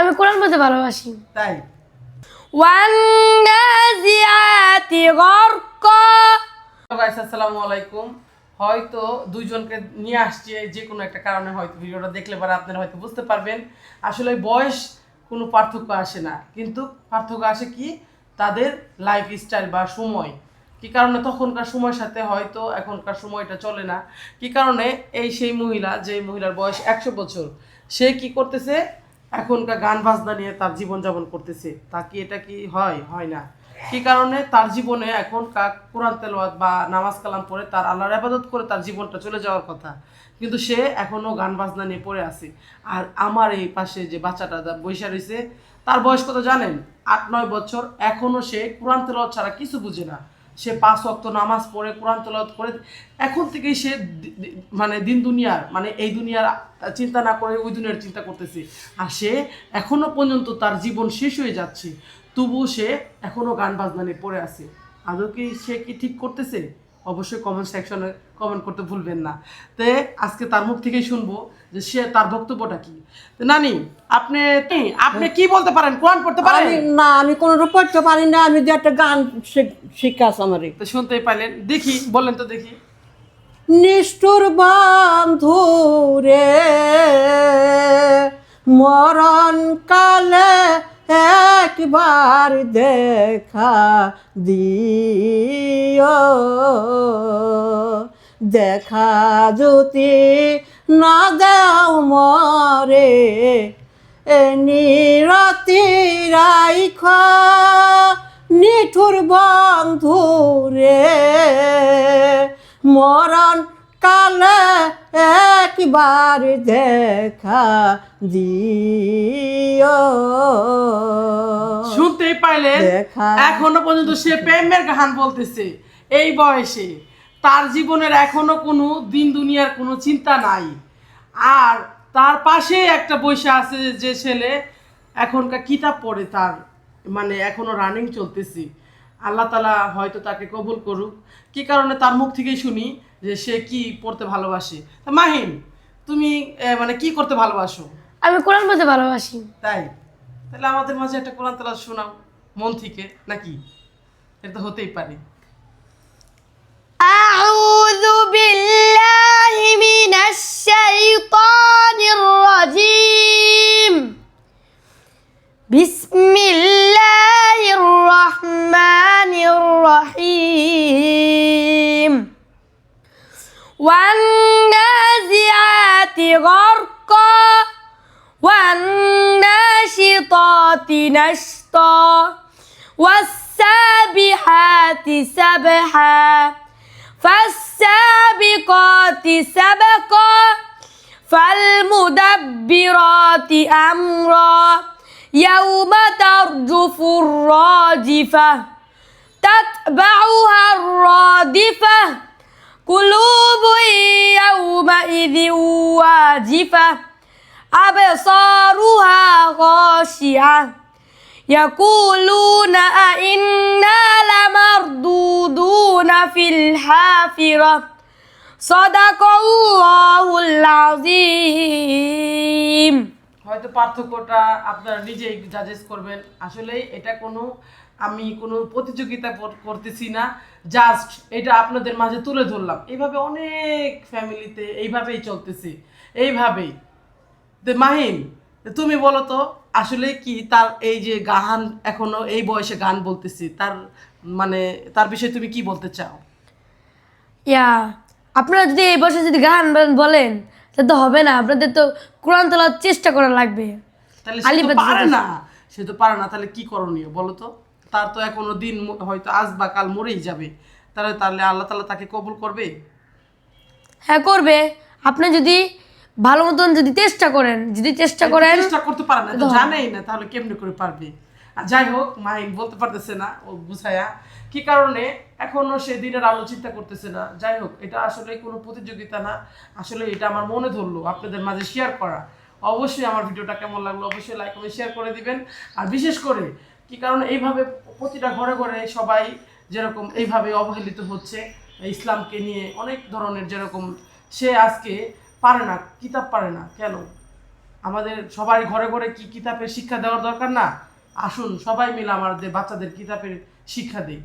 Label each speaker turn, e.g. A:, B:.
A: আমি কোরআন পড়তে ভালোবাসি।
B: তাই?
A: ওয়ান্নাজিয়াতি গরকা।
B: গাইস আসসালামু আলাইকুম। হয়তো দুইজনকে নিয়ে আসছে যে কোনো একটা কারণে হয়তো ভিডিওটা দেখলে পরে আপনারা হয়তো বুঝতে পারবেন। আসলে বয়স কোনো পার্থক্য আসে না কিন্তু পার্থক্য আসে কি? তাদের লাইফ স্টাইল বা সময়। কি কারণে? তখনকার সময়ের সাথে হয়তো এখনকার সময়টা চলে না। কি কারণে? এই সেই মহিলা যে মহিলার বয়স একশো বছর সে কি করতেছে? এখনকার গান বাজনা নিয়ে তার জীবনযাপন করতেছে। তা কি এটা কি হয়? হয় না। কি কারণে? তার জীবনে এখন কোরআন তেলাওয়াত বা নামাজ কালাম পড়ে তার আল্লাহর আবাদত করে তার জীবনটা চলে যাওয়ার কথা। কিন্তু সে এখনও গান বাজনা নিয়ে পড়ে আছে। আর আমার এই পাশে যে বাচ্চাটা বৈশা রয়েছে তার বয়স কত জানেন? আট, নয় বছর। এখনও সে কোরআন তেলাওয়াত ছাড়া কিছু বুঝে না। সে পাঁচ অক্ত নামাজ পড়ে, কোরআন তেলাওয়াত করে, এখন থেকেই সে মানে দিন দুনিয়ার মানে এই দুনিয়ার চিন্তা না করে ওই দুনিয়ার চিন্তা করতেছে। আর সে এখনও পর্যন্ত তার জীবন শেষ হয়ে যাচ্ছে, তবুও সে এখনও গান বাজনা নিয়ে পড়ে আছে। আদৌ কি সে কি ঠিক করতেছে? অবশ্যই কমেন্ট সেকশনে কমেন্ট করতে ভুলবেন না। তে আজকে তার মুখ থেকেই শুনব যে সে তার বক্তব্যটা কি। নানি আপনি আপনি কি বলতে পারেন? কোরআন পড়তে পারেন?
C: না আমি কোনো পড়তে পারি না আমি যে একটা গান শিখ- শিক্ষা আছে আমার
B: তো শুনতেই পাইলেন। দেখি বললেন তো দেখি।
C: নিষ্ঠুর বন্ধু রে মরণ কালে একবার দেখা দিও দেখা যদি না দাও মরে এ নিরতি রাইখ নিঠুর বন্ধু রে। মরণ কালে একবার দেখা দিও।
B: শুনতেই পাইলেন
C: দেখা
B: এখনও পর্যন্ত সে প্রেমের গান বলতেছে। এই বয়সে তার জীবনের এখনও কোনো দিন দুনিয়ার কোনো চিন্তা নাই। আর তার পাশে একটা বসে আছে যে ছেলে এখনকার কিতাব পড়ে তার মানে এখনও রানিং চলতেছি। আল্লাহ তালা হয়তো তাকে কবুল করুক। কি কারণে তার মুখ থেকেই শুনি যে সে কি পড়তে ভালোবাসে? তা মাহিন তুমি মানে কি করতে ভালোবাসো?
A: আমি কোরআন পড়তে ভালোবাসি।
B: তাই? তাহলে আমাদের মাঝে একটা কোরআন তালা শোনাও মন থেকে নাকি? এটা তো হতেই পারে।
A: بالله من الشيطان الرجيم. بسم الله الرحمن الرحيم. والنازعات غرقا والناشطات نشطا والسابحات سبحا. فالسابقات سبقا فالمدبرات أمرا. يوم ترجف الراجفة تتبعها الرادفة. قلوب يومئذ واجفة أبصارها خاشعة يقولون أئنا لمردودون ফিল হাফিরা সদাকাল্লাহুল আযীম
B: হয়তো পার্থক্যটা আপনারা নিজেই জাজেস করবেন। আসলে এটা কোনো, আমি কোনো প্রতিযোগিতা করতেছি না। জাস্ট এটা আপনাদের মাঝে তুলে ধরলাম। এইভাবে অনেক ফ্যামিলিতে এইভাবেই চলতেছে। এইভাবেই। মাহিন, তুমি বলো তো আসলে কি তার এই যে গান এখনও এই বয়সে গান বলতেছি তার মানে তার বিষয়ে তুমি কি বলতে চাও?
A: ইয়া আপনারা যদি এই বয়সে যদি গান বলেন তাহলে তো হবে না আপনাদের তো কোরআন তোলার চেষ্টা করা লাগবে।
B: তাহলে সে তো পারে না সে তো পারে না তাহলে কি করণীয় বলো তো? তার তো এখনও দিন হয়তো আজ বা কাল মরেই যাবে তাহলে তাহলে আল্লাহ তাআলা তাকে কবুল করবে?
A: হ্যাঁ করবে। আপনি যদি ভালো মতন যদি চেষ্টা করেন যদি চেষ্টা করেন
B: চেষ্টা করতে পারে না জানেই না তাহলে কেমনে করে পারবে। আর যাই হোক মাহিন বলতে পারতেছে না ও বুঝায়া কি কারণে? এখনও সে দিনের আলো চিন্তা করতেছে না। যাই হোক এটা আসলে কোনো প্রতিযোগিতা না। আসলে এটা আমার মনে ধরলো আপনাদের মাঝে শেয়ার করা। অবশ্যই আমার ভিডিওটা কেমন লাগল অবশ্যই লাইক করে শেয়ার করে দিবেন। আর বিশেষ করে কি কারণে এইভাবে প্রতিটা ঘরে ঘরে সবাই যেরকম এইভাবে অবহেলিত হচ্ছে ইসলামকে নিয়ে অনেক ধরনের যেরকম সে আজকে পারে না, কিতাব পারে না, কেন? আমাদের সবাই ঘরে ঘরে কি কিতাবের শিক্ষা দেওয়ার দরকার না? আসুন, সবাই মিলে আমাদের বাচ্চাদের কিতাবের শিক্ষা দিই।